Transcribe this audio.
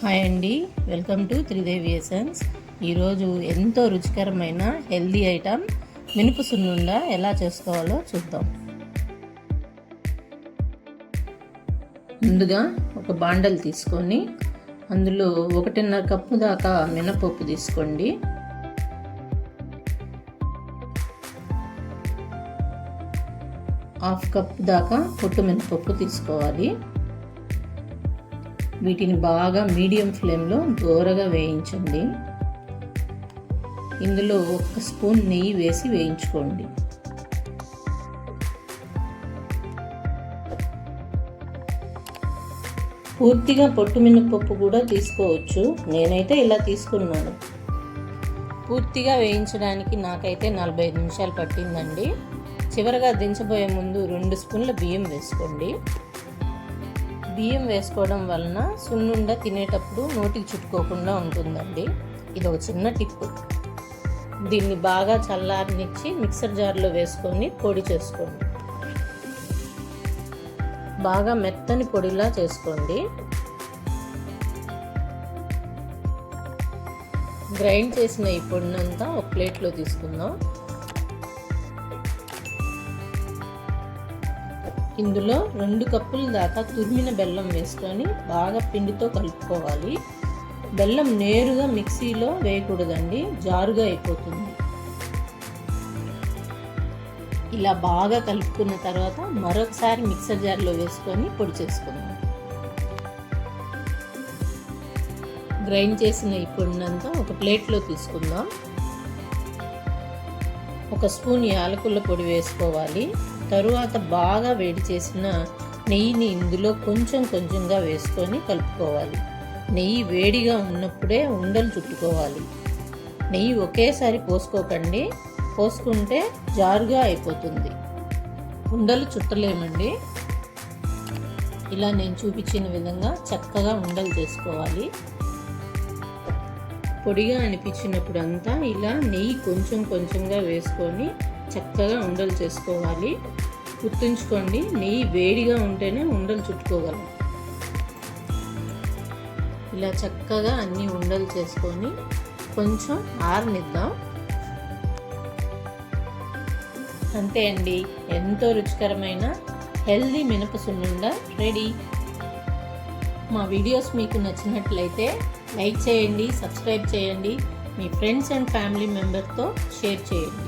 Hi అండి. Welcome to Tridevi essence. ఈరోజు ఎంతో రుచికరమైన హెల్దీ ఐటమ్ మినుపు సున్నుండ ఎలా చేసుకోవాలో చూద్దాం. ముందుగా ఒక బాండల్ తీసుకొని అందులో ఒకటిన్నర కప్పు దాకా మినపప్పు తీసుకోండి. హాఫ్ కప్ దాకా పొట్టు మినపప్పు తీసుకోవాలి. వీటిని బాగా మీడియం ఫ్లేమ్లో దోరగా వేయించండి. ఇందులో ఒక స్పూన్ నెయ్యి వేసి వేయించుకోండి. పూర్తిగా పొట్టు మినపప్పు కూడా తీసుకోవచ్చు. నేనైతే ఇలా తీసుకున్నాను. పూర్తిగా వేయించడానికి నాకైతే నలభై ఐదు నిమిషాలు పట్టిందండి. చివరగా దించబోయే ముందు రెండు స్పూన్ల బియ్యం వేసుకోండి. బియ్యం వేసుకోవడం వలన సున్నుండ తినేటప్పుడు నోటికి చుట్టుకోకుండా ఉంటుందండి. ఇది ఒక చిన్న టిప్ దీన్ని బాగా చల్లారనిచ్చి మిక్సర్ జార్లో వేసుకొని పొడి చేసుకోండి. బాగా మెత్తని పొడిలా చేసుకోండి. గ్రైండ్ చేసిన ఈ పొడినంతా ఒక ప్లేట్లో తీసుకుందాం. ఇందులో రెండు కప్పుల దాకా తురిమిన బెల్లం వేసుకొని బాగా పిండితో కలుపుకోవాలి. బెల్లం నేరుగా మిక్సీలో వేయకూడదండి జారుగా అయిపోతుంది. ఇలా బాగా కలుపుకున్న తర్వాత మరొకసారి మిక్సర్ జార్లో వేసుకొని పొడి చేసుకుందాం. గ్రైండ్ చేసిన ఈ పొడినంతా ఒక ప్లేట్లో తీసుకుందాం. ఒక స్పూన్ యాలకుల పొడి వేసుకోవాలి. తరువాత బాగా వేడి చేసిన నెయ్యిని ఇందులో కొంచెం కొంచెంగా వేసుకొని కలుపుకోవాలి. నెయ్యి వేడిగా ఉన్నప్పుడే ఉండలు చుట్టుకోవాలి. నెయ్యి ఒకేసారి పోసుకోకండి. పోసుకుంటే జారుగా అయిపోతుంది. ఉండలు చుట్టలేమండి. ఇలా నేను చూపించిన విధంగా చక్కగా ఉండలు చేసుకోవాలి. పొడిగా అనిపించినప్పుడు అంతా ఇలా నెయ్యి కొంచెం కొంచెంగా వేసుకొని చక్కగా ఉండలు చేసుకోవాలి. గుర్తుంచుకోండి నెయ్యి వేడిగా ఉంటేనే ఉండలు చుట్టుకోగలం. ఇలా చక్కగా అన్ని ఉండలు చేసుకొని కొంచెం ఆరనిద్దాం. అంతే అండి. ఎంతో రుచికరమైన హెల్దీ మినప సున్నుండ రెడీ. మా వీడియోస్ మీకు నచ్చినట్లయితే లైక్ చేయండి సబ్స్క్రైబ్ చేయండి. మీ ఫ్రెండ్స్ అండ్ ఫ్యామిలీ మెంబర్తో షేర్ చేయండి.